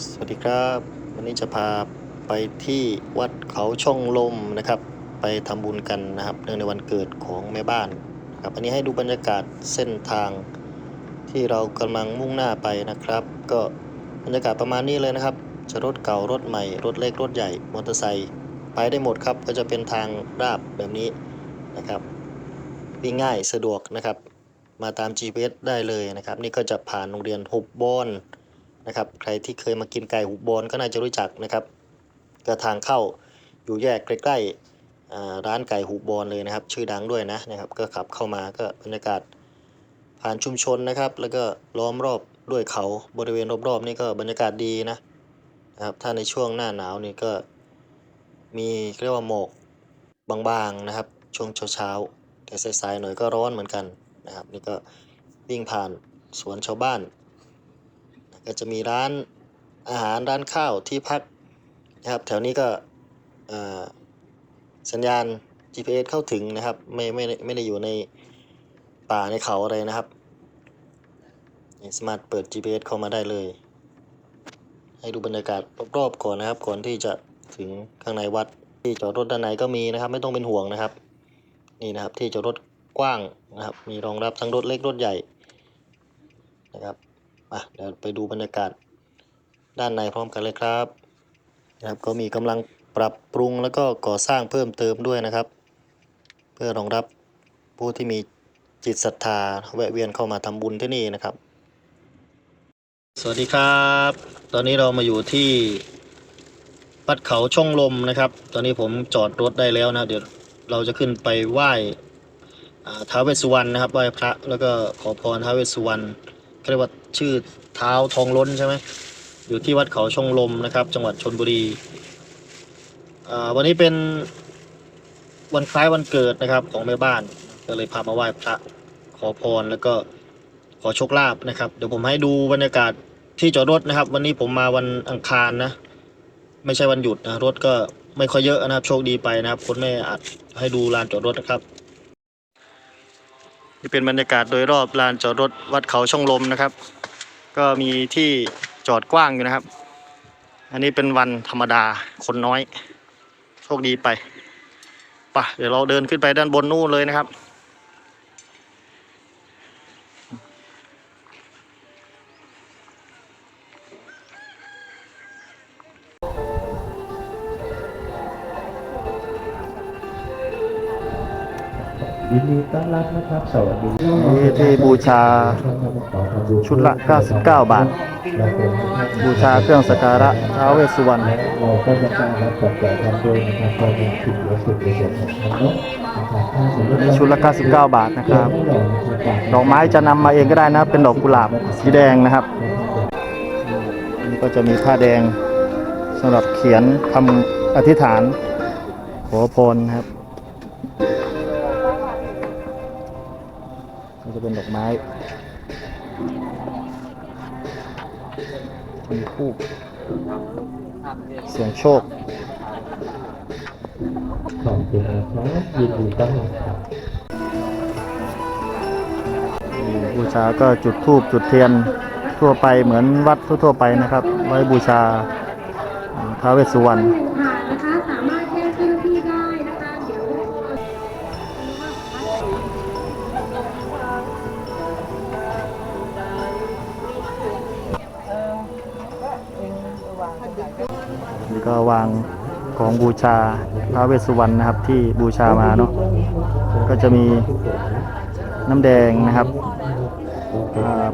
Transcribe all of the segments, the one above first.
สวัสดีครับ วันนี้จะพาไปที่วัดเขาช่องลมนะครับ ไปทำบุญกันนะครับเนื่องในวันเกิดของแม่บ้านครับอันนี้ให้ดูบรรยากาศเส้นทางที่เรากำลังมุ่งหน้าไปนะครับ ก็บรรยากาศประมาณนี้เลยนะครับ จะรถเก่ารถใหม่รถเล็กรถใหญ่มอเตอร์ไซค์ไปได้หมดครับก็จะเป็นทางราบแบบนี้นะครับวิ่งง่ายสะดวกนะครับ มาตาม GPS ได้เลยนะครับ นี่ก็จะผ่านโรงเรียนหุบบอน นะครับ ใครที่เคยมากินไก่หุบบอนก็น่าจะรู้จักนะครับก็ทางเข้าอยู่แยกใกล้ๆร้านไก่หุบบอนเลยนะครับ ชื่อดังด้วยนะนะครับ ก็ขับเข้ามาก็บรรยากาศผ่านชุมชนนะครับ แล้วก็ล้อมรอบด้วยเขาบริเวณรอบๆนี่ก็บรรยากาศดีนะนะครับ ถ้าในช่วงหน้าหนาวนี่ก็มีเรียกว่าหมอกบางๆนะครับ ช่วงเช้าๆแต่สายๆหน่อยก็ร้อนเหมือนกันนะครับ นี่ก็วิ่งผ่านสวนชาวบ้าน ก็จะมีร้านอาหารร้านข้าวที่พักนะครับแถวนี้ก็สัญญาณ GPS เข้าถึงนะครับ ไม่ไม่ได้ไม่ได้อยู่ในป่าในเขาอะไรนะครับสามารถเปิด GPS เข้ามาได้เลย ให้ดูบรรยากาศรอบๆก่อนนะครับ ก่อนที่จะถึงข้างในวัดที่จอดรถด้านในก็มีนะครับ ไม่ต้องเป็นห่วงนะครับ นี่นะครับที่จอดรถกว้างนะครับ มีรองรับทั้งรถเล็กรถใหญ่นะครับ อะเดี๋ยวไปดูบรรยากาศด้านในพร้อมกันเลยครับนะครับ ก็มีกำลังปรับปรุงแล้วก็ก่อสร้างเพิ่มเติมด้วยนะครับ เพื่อรองรับผู้ที่มีจิตศรัทธาแวะเวียนเข้ามาทำบุญที่นี่นะครับ สวัสดีครับ ตอนนี้เรามาอยู่ที่วัดเขาช่องลมนะครับ ตอนนี้ผมจอดรถได้แล้วนะเดี๋ยวเราจะขึ้นไปไหว้ท้าวเวสสุวรรณนะครับไหว้พระแล้วก็ขอพรท้าวเวสสุวรรณ เรียกว่าชื่อเท้าทองล้นใช่ไหมอยู่ที่วัดเขาชงลมนะครับ จังหวัดชนบุรีวันนี้เป็นวันคล้ายวันเกิดนะครับของแม่บ้านก็เลยพามาไหว้พระขอพรแล้วก็ขอโชคลาภนะครับ เดี๋ยวผมให้ดูบรรยากาศที่จอดรถนะครับ วันนี้ผมมาวันอังคารนะ ไม่ใช่วันหยุดนะรถก็ไม่ค่อยเยอะนะครับ โชคดีไปนะครับคนไม่อัดให้ดูลานจอดรถนะครับ นี่เป็นบรรยากาศโดยรอบลานจอดรถวัดเขาช่องลมนะครับ ก็มีที่จอดกว้างอยู่นะครับ อันนี้เป็นวันธรรมดาคนน้อย โชคดีไปป่ะเดี๋ยวเราเดินขึ้นไปด้านบนนู่นเลยนะครับ ดีต้อนรับนะครับ สวัสดีนี่ที่บูชาชุดละ 99 บาท บูชาเครื่องสักการะท้าวเวสสุวรรณเราก็จะการรับจัดแจกทำด้วยนะครับก็มีผิดและสุดในส่วนของทาคมมตินี่ชุดละ 99 บาทนะครับ ดอกไม้จะนำมาเองก็ได้นะ เป็นดอกกุหลาบสีแดงนะครับอันนี้ก็จะมีผ้าแดงสำหรับเขียนคำอธิษฐานขอพรครับ จะเป็นดอกไม้มีคู่เสียงโชคขอบคุณนะครับยินดีต้อนรับครับบูชาก็จุดธูปจุดเทียนทั่วไปเหมือนวัดทั่วๆไปนะครับ ไว้บูชาท้าวเวสสุวรรณ วางของบูชาท้าวเวสสุวรรณนะครับ ที่บูชามาเนาะก็จะมีน้ำแดงนะครับ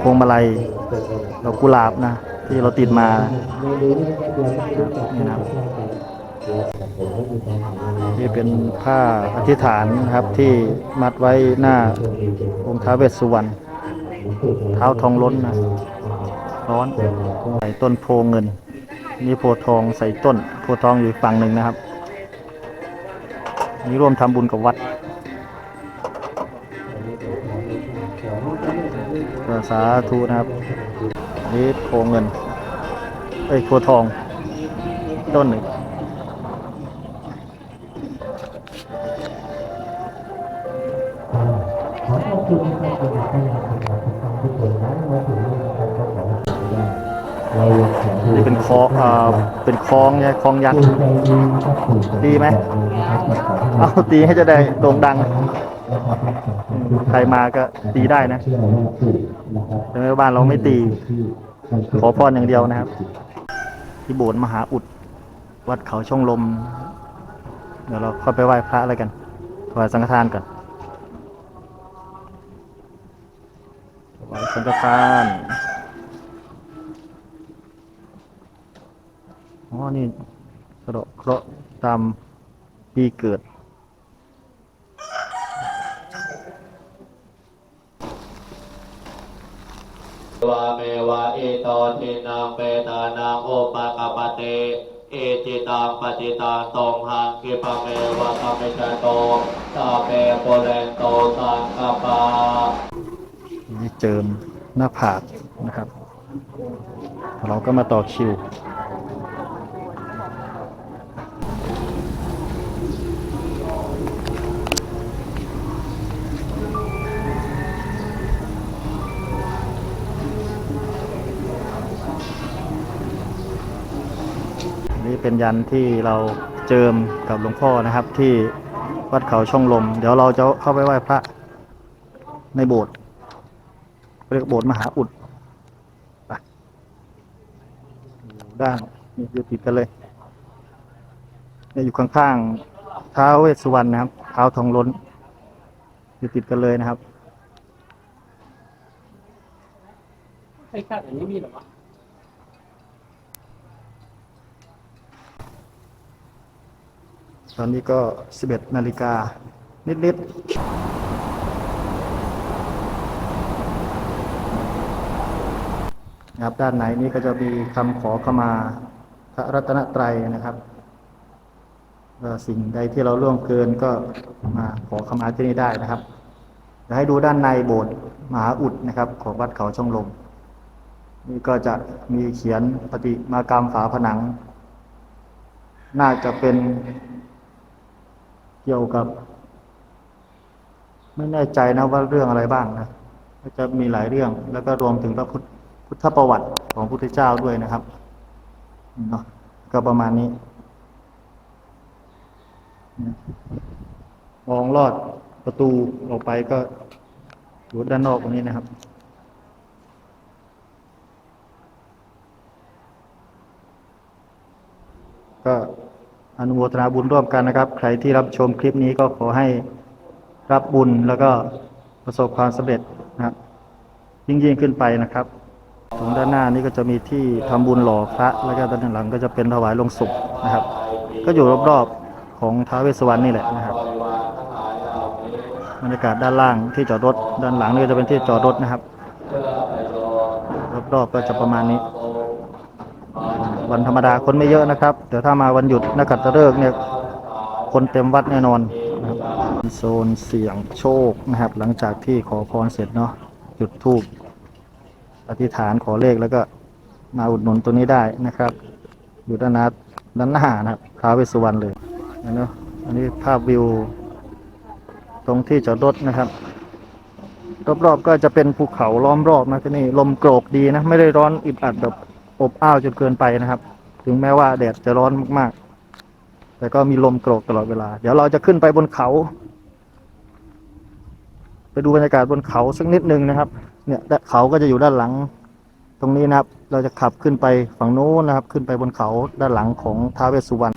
พวงมาลัยดอกกุหลาบนะ ที่เราติดมานี่นะครับนี่เป็นผ้าอธิษฐานนะครับที่มัดไว้หน้าองค์ท้าเวสสุวรรณเท้าทองล้นนะร้อนใส่ต้นโพเงิน นี่โพธทองใส่ต้น โพธทองอยู่ฝั่งหนึ่งนะครับ นี่ร่วมทำบุญกับวัด สาธุนะครับนี่โพเงิน เอ้ยโพธทอง ต้นหนึ่งขอขอบคุณ ขอเรายังขอนี่เป็นคลองอ่าเป็นคลองไงคลองยักษ์ดีไหมเอาตีให้จะได้โด่งดัง ใครมาก็ตีได้นะแต่ในบ้านเราไม่ตี ขอพรอย่างเดียวนะครับ ที่โบสถ์มหาอุด วัดเขาช่องลม เดี๋ยวเราค่อยไปไหว้พระอะไรกันถวายสังฆทานก่อนถวายสังฆทาน อ๋อ นี่สะเดาะเคราะห์ตามปีเกิด วาเมวะอิโตทินังเปตานังโอปะกปปะเต เอจิตังปฏิตังตมหังคิปะเมวะกะเมจโตตาเปโปเรนโตสังกปานี่เจิมหน้าผากนะครับ เราก็มาต่อคิว นี่เป็นยันที่เราเจิมกับหลวงพ่อนะครับ ที่วัดเขาช่องลม เดี๋ยวเราจะเข้าไปไหว้พระในโบสถ์เรียกโบสถ์มหาอุดไปด้านนี่อยู่ติดกันเลยเนี่ยอยู่ข้างๆท้าวเวสสุวรรณนะครับเท้าทองล้น อยู่ติดกันเลยนะครับไอ้ข้าวอย่างนี้มีหรอวะ ตอนนี้ก็ 11 นาฬิกา นิด ๆ นะครับ ด้านไหนนี้ก็จะมีคำขอขมาพระรัตนตรัยนะครับสิ่งใดที่เราล่วงเกินก็มาขอขมาที่นี่ได้นะครับเดี๋ยวให้ดูด้านในโบสถ์มหาอุดนะครับ ของวัดเขาช่องลม นี่ก็จะมีเขียนปฏิมากรรมฝาผนัง น่าจะเป็น เกี่ยวกับ ไม่แน่ใจนะว่าเรื่องอะไรบ้างนะก็จะมีหลายเรื่อง แล้วก็รวมถึงพระพุทธทธประวัติของพระพุทธเจ้าด้วยนะครับเนาะก็ประมาณนี้มองลอดประตูออกไปก็อยู่ด้านนอกตรงนี้นะครับก็ อนุโมทนาบุญร่วมกันนะครับ ใครที่รับชมคลิปนี้ก็ขอให้รับบุญแล้วก็ประสบความสำเร็จนะครับ ยิ่งยิ่งขึ้นไปนะครับตรงด้านหน้านี้ก็จะมีที่ทำบุญหล่อพระแล้วก็ด้านหลังก็จะเป็นถวายลงศพนะครับ ก็อยู่รอบๆของท้าวเวสสวรรณนี่แหละนะครับบรรยากาศด้านล่างที่จอดรถ ด้านหลังนี่ก็จะเป็นที่จอดรถนะครับ รอบๆก็จะประมาณนี้ วันธรรมดาคนไม่เยอะนะครับแต่ถ้ามาวันหยุดนักขัตฤกษ์เนี่ยคนเต็มวัดแน่นอนนะครับโซนเสี่ยงโชคนะครับ หลังจากที่ขอพรเสร็จเนาะจุดธูปอธิษฐานขอเลขแล้วก็มาอุดหนุนตัวนี้ได้นะครับ อยู่ด้านหน้าด้านหน้านะครับท้าวเวสสุวรรณเลยนะเนาะอันนี้ภาพวิว ตรงที่จอดรถนะครับ รอบๆก็จะเป็นภูเขาล้อมรอบนะที่นี่ลมโกรกดีนะ ไม่ได้ร้อนอึดอัดแบบ อบอ้าวจนเกินไปนะครับ ถึงแม้ว่าแดดจะร้อนมากๆ แต่ก็มีลมโกรกตลอดเวลา เดี๋ยวเราจะขึ้นไปบนเขา ไปดูบรรยากาศบนเขาสักนิดนึงนะครับ เนี่ยเขาก็จะอยู่ด้านหลัง ตรงนี้นะครับ เราจะขับขึ้นไปฝั่งโน้นนะครับ ขึ้นไปบนเขาด้านหลังของท้าวเวสสุวรรณ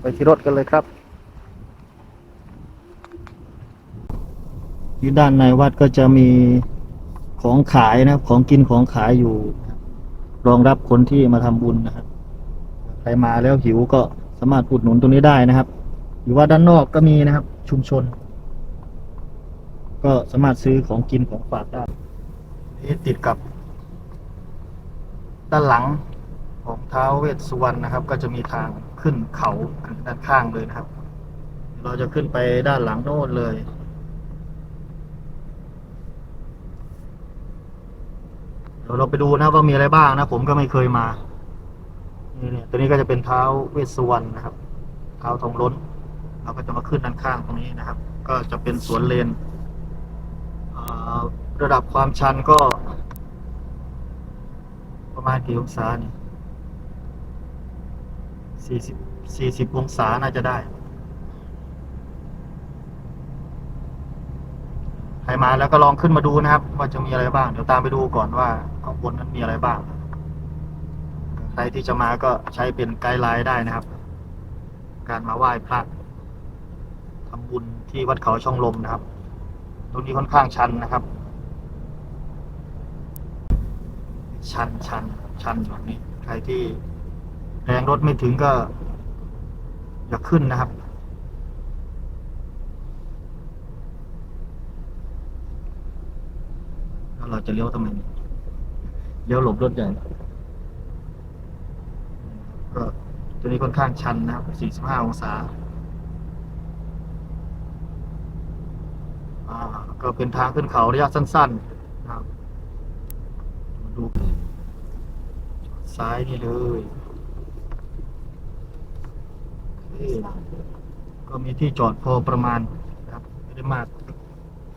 ไปที่รถกันเลยครับที่ด้านในวัดก็จะมี ของขายนะครับ ของกินของขายอยู่ รองรับคนที่มาทำบุญนะครับ ใครมาแล้วหิวก็สามารถอุดหนุนตรงนี้ได้นะครับ หรือว่าด้านนอกก็มีนะครับ ชุมชน ก็สามารถซื้อของกินของฝากได้นี่ติดกับ ด้านหลังของเท้าเวสสุวรรณนะครับ ก็จะมีทางขึ้นเขาด้านข้างเลยนะครับ เราจะขึ้นไปด้านหลังโน้นเลย เดี๋ยวเราไปดูนะว่ามีอะไรบ้างนะ ผมก็ไม่เคยมา นี่เนี่ยตัวนี้ก็จะเป็นเท้าเวสสุวรรณนะครับ เท้าทองล้น เราก็จะมาขึ้นด้านข้างตรงนี้นะครับ ก็จะเป็นสวนเลนอ่าระดับความชันก็ ประมาณกี่องศาเนี่ยสี่สิบสี่สิบองศาน่าจะได้ ใครมาแล้วก็ลองขึ้นมาดูนะครับ ว่าจะมีอะไรบ้าง เดี๋ยวตามไปดูก่อนว่า ข้างบนนั้นมีอะไรบ้าง ใครที่จะมาก็ใช้เป็นไกด์ไลน์ได้นะครับ การมาไหว้พระทำบุญที่วัดเขาช่องลมนะครับ ตรงนี้ค่อนข้างชันนะครับ ชันชันชันแบบนี้ ใครที่แรงรถไม่ถึงก็ อย่าขึ้นนะครับแล้วเราจะเลี้ยวทำไมเนี่ย เลี้ยวหลบรถใหญ่ก็ตัวนี้ค่อนข้างชันนะครับ 45 องศาอ่าก็เป็นทางขึ้นเขาระยะสั้นๆนะครับมาดูซ้ายนี่เลยโอเคก็มีที่จอดพอประมาณนะครับ ไม่ได้มาก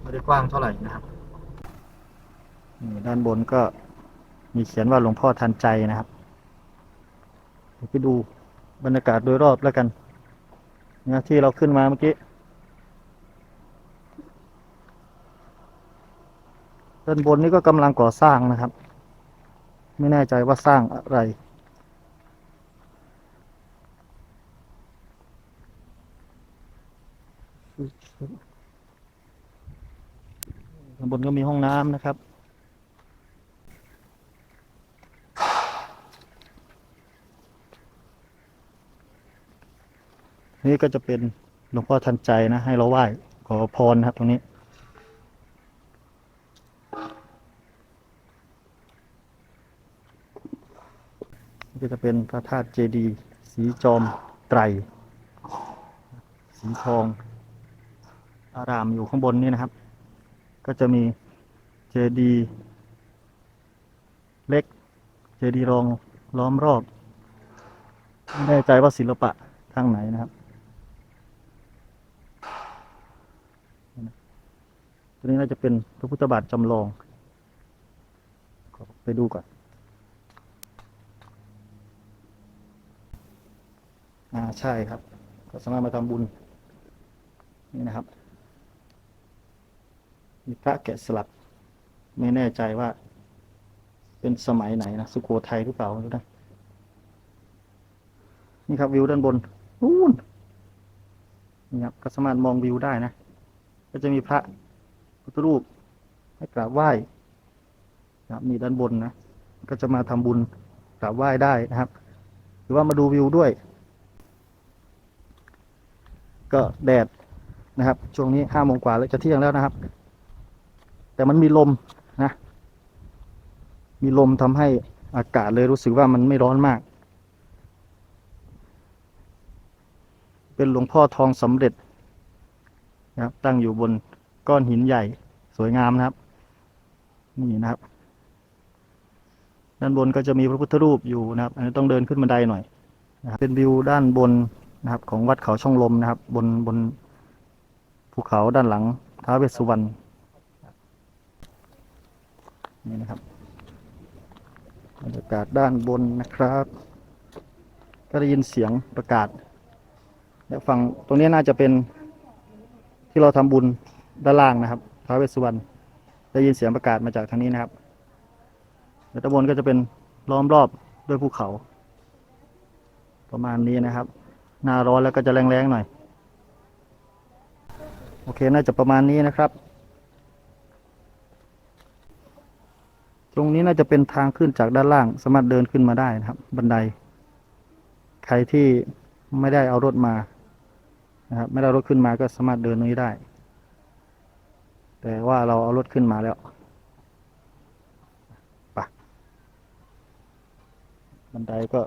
ไม่ได้กว้างเท่าไหร่นะครับนี่ด้านบนก็ มีเขียนว่าหลวงพ่อทันใจนะครับไปดูบรรยากาศโดยรอบแล้วกันนะที่เราขึ้นมาเมื่อกี้ด้านบนนี่ก็กำลังก่อสร้างนะครับ ไม่แน่ใจว่าสร้างอะไรข้างบนก็มีห้องน้ำนะครับ นี่ก็จะเป็นหลวงพ่อทันใจนะ ให้เราไหว้ขอพรนะครับตรงนี้ นี่ก็จะเป็นพระธาตุเจดีย์สีจอมไตร สีทอง อารามอยู่ข้างบนนี่นะครับ ก็จะมีเจดีย์เล็ก เจดีย์รองล้อมรอบ ไม่แน่ใจว่าศิลปะทางไหนนะครับ ตัวนี้น่าจะเป็นพระพุทธบาทจำลองไปดูก่อนอ่าใช่ครับ ก็สามารถมาทำบุญ นี่นะครับ มีพระแกะสลัก ไม่แน่ใจว่า เป็นสมัยไหนนะ สุโขทัยหรือเปล่าไม่รู้นะนี่ครับวิวด้านบนนู่นนี่ครับก็สามารถมองวิวได้นะ ก็จะมีพระ พุทธรูป ให้กราบไหว้นะครับนี่ด้านบนนะ ก็จะมาทำบุญกราบไหว้ได้นะครับ หรือว่ามาดูวิวด้วย ก็แดดนะครับ ช่วงนี้ห้าโมงกว่าแล้วจะเที่ยงแล้วนะครับ แต่มันมีลมนะ มีลมทำให้อากาศเลยรู้สึกว่ามันไม่ร้อนมาก เป็นหลวงพ่อทองสำเร็จนะครับตั้งอยู่บน ก้อนหินใหญ่ สวยงามนะครับ นี่นะครับ ด้านบนก็จะมีพระพุทธรูปอยู่นะครับ อันนี้ต้องเดินขึ้นบันไดหน่อยนะครับเป็นวิวด้านบนนะครับ ของวัดเขาช่องลมนะครับ บนบนภูเขาด้านหลังท้าวเวสสุวรรณนี่นะครับบรรยากาศด้านบนนะครับ ก็ได้ยินเสียงประกาศ และฝั่งตรงนี้น่าจะเป็นที่เราทำบุญ ด้านล่างนะครับท้าวเวสสุวรรณได้ยินเสียงประกาศมาจากทางนี้นะครับแล้วด้านบนก็จะเป็นล้อมรอบด้วยภูเขา ประมาณนี้นะครับหน้าร้อนแล้วก็จะแรงๆหน่อย โอเคน่าจะประมาณนี้นะครับ ตรงนี้น่าจะเป็นทางขึ้นจากด้านล่าง สามารถเดินขึ้นมาได้นะครับ บันได ใครที่ไม่ได้เอารถมานะครับ ไม่ได้รถขึ้นมาก็สามารถเดินตรงนี้ได้ แต่ว่าเราเอารถขึ้นมาแล้วไปบันไดก็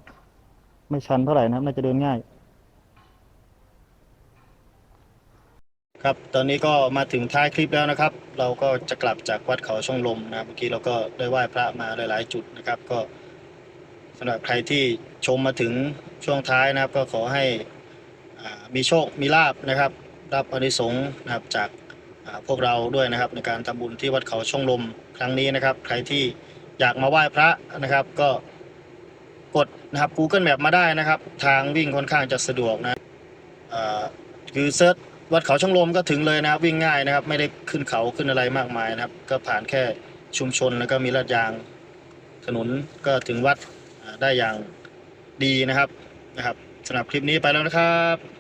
ไม่ชันเท่าไหร่นะครับ น่าจะเดินง่าย ครับ ตอนนี้ก็มาถึงท้ายคลิปแล้วนะครับ เราก็จะกลับจากวัดเขาช่องลมนะเมื่อกี้เราก็ได้ไหว้พระมาหลาย ๆ จุดนะครับ ก็สำหรับใครที่ชมมาถึงช่วงท้ายนะครับ ก็ขอให้มีโชคมีลาบนะครับ รับอานิสงส์นะครับจาก พวกเราด้วยนะครับ ในการทำบุญที่วัดเขาช่องลมครั้งนี้นะครับ ใครที่อยากมาไหว้พระนะครับ ก็กดนะครับ Google Map มาได้นะครับ ทางวิ่งค่อนข้างจะสะดวกนะคือเซิร์ชวัดเขาช่องลมก็ถึงเลยนะครับ วิ่งง่ายนะครับ ไม่ได้ขึ้นเขาขึ้นอะไรมากมายนะครับ ก็ผ่านแค่ชุมชนแล้วก็มีลาดยางถนนก็ถึงวัดได้อย่างดีนะครับนะครับสำหรับคลิปนี้ไปแล้วนะครับ